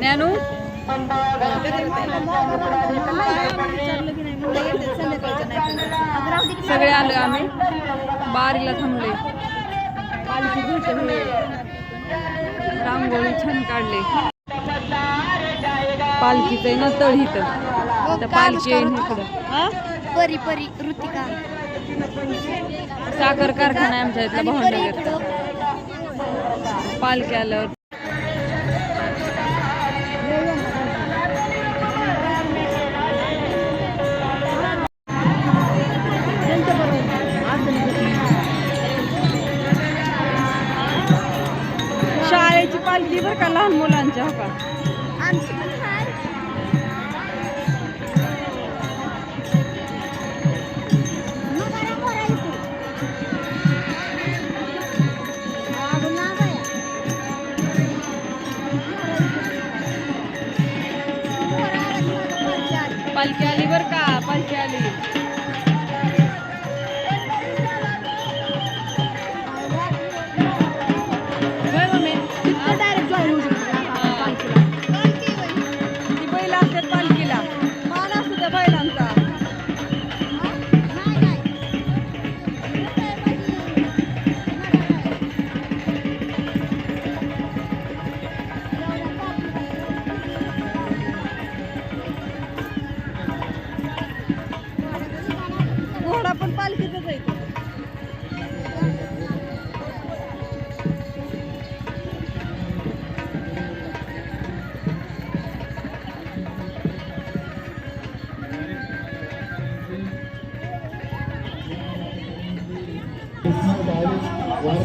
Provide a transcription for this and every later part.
ज्ञानू सगळे आलो आम्ही. बारीला थांबले रांगोळी छान काढले. पालखीचं आहे ना तळ इथं. तर पालखी आहे ना इकडं हा? परी परी ऋतिका. साखर कारखाना आमच्या इथला इकडं. पालखी आल्यावर. शाळेची पालखी बरं का लहान मुलांच्या हो पालखी घोडा पण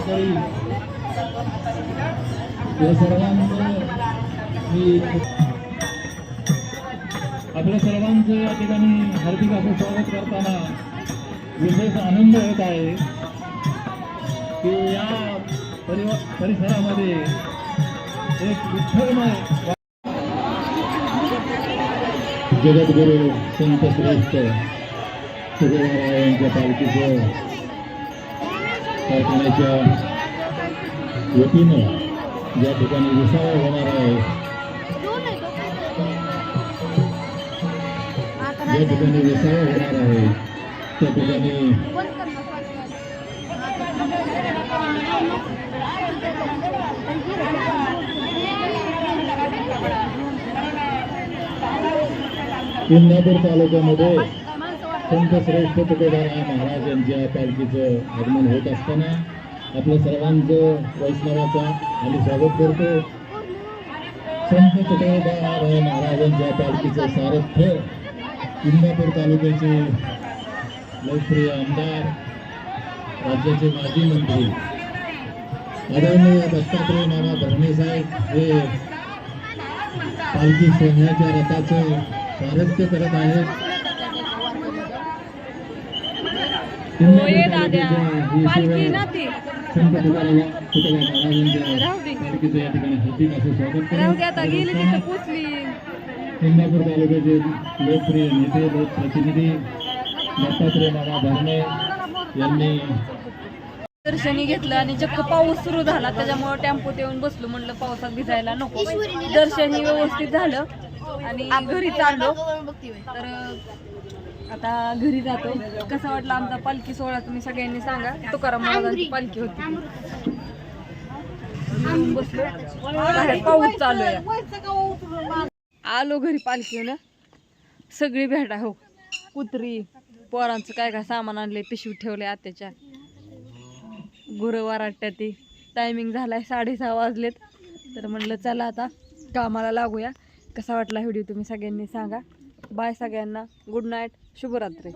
आहे या सर्वांचं मी आपल्या सर्वांचं या ठिकाणी हार्दिक असं स्वागत करताना विशेष आनंद होत आहे की या परिवा परिसरामध्ये एक विठ्ठलमय जगद्गुरु संत श्रेष्ठ तुकोबारायांच्या पालखीचं कारखान्याच्या वतीनं ज्या ठिकाणी विसावा होणार आहे. दोन ज्या ठिकाणी विसावा होणार आहे. त्या ठिकाणी इंदापूर तालुक्यामध्ये संत श्रेष्ठ तुकोबाराय महाराज यांच्या पालखीचं आगमन होत असताना आपल्या सर्वांचं वैष्णवाचा आम्ही स्वागत करतो. संत तुकोबाराय महाराजांच्या पालखीचं सारथ्य इंदापूर तालुक्याचे लोकप्रिय आमदार राज्याचे माजी मंत्री आदरणीय दत्तात्रय नाना भरणे साहेब हे पालखी सोहळ्याच्या रथाचं सारथ्य करत आहेत. संत तुकाराम तुकाराम महाराजांच्या या ठिकाणी हार्दिक असं स्वागत करत तालुक्याचे लोकप्रिय नेते लोकप्रतिनिधी दत्तात्रय नाना भरणे यांनी दर्शनी घेतलं आणि चक्क पाऊस सुरू झाला. त्याच्यामुळे टेम्पोत येऊन बसलो म्हणलं पावसात भिजायला नको. दर्शनी व्यवस्थित झालं आणि घरी चाललो. तर आता घरी जातो. कसा वाटला आमचा पालखी सोहळा तुम्ही सगळ्यांनी सांगा. तुकाराम महाराजांची पालखी होती. बसलो. बाहेर पाऊस चालू आहे. आलो घरी पालखीनं. सगळी भेटा हो. कुत्री. पोरांचं काय काय सामान आणले पिशवी ठेवले आत्याच्या. गुरुवार वराटत्या ती. टायमिंग झालाय साडेसहा वाजलेत. तर म्हणलं चला आता कामाला लागूया. कसा वाटला व्हिडिओ तुम्ही सगळ्यांनी सांगा. बाय सगळ्यांना. गुड नाईट शुभरात्री.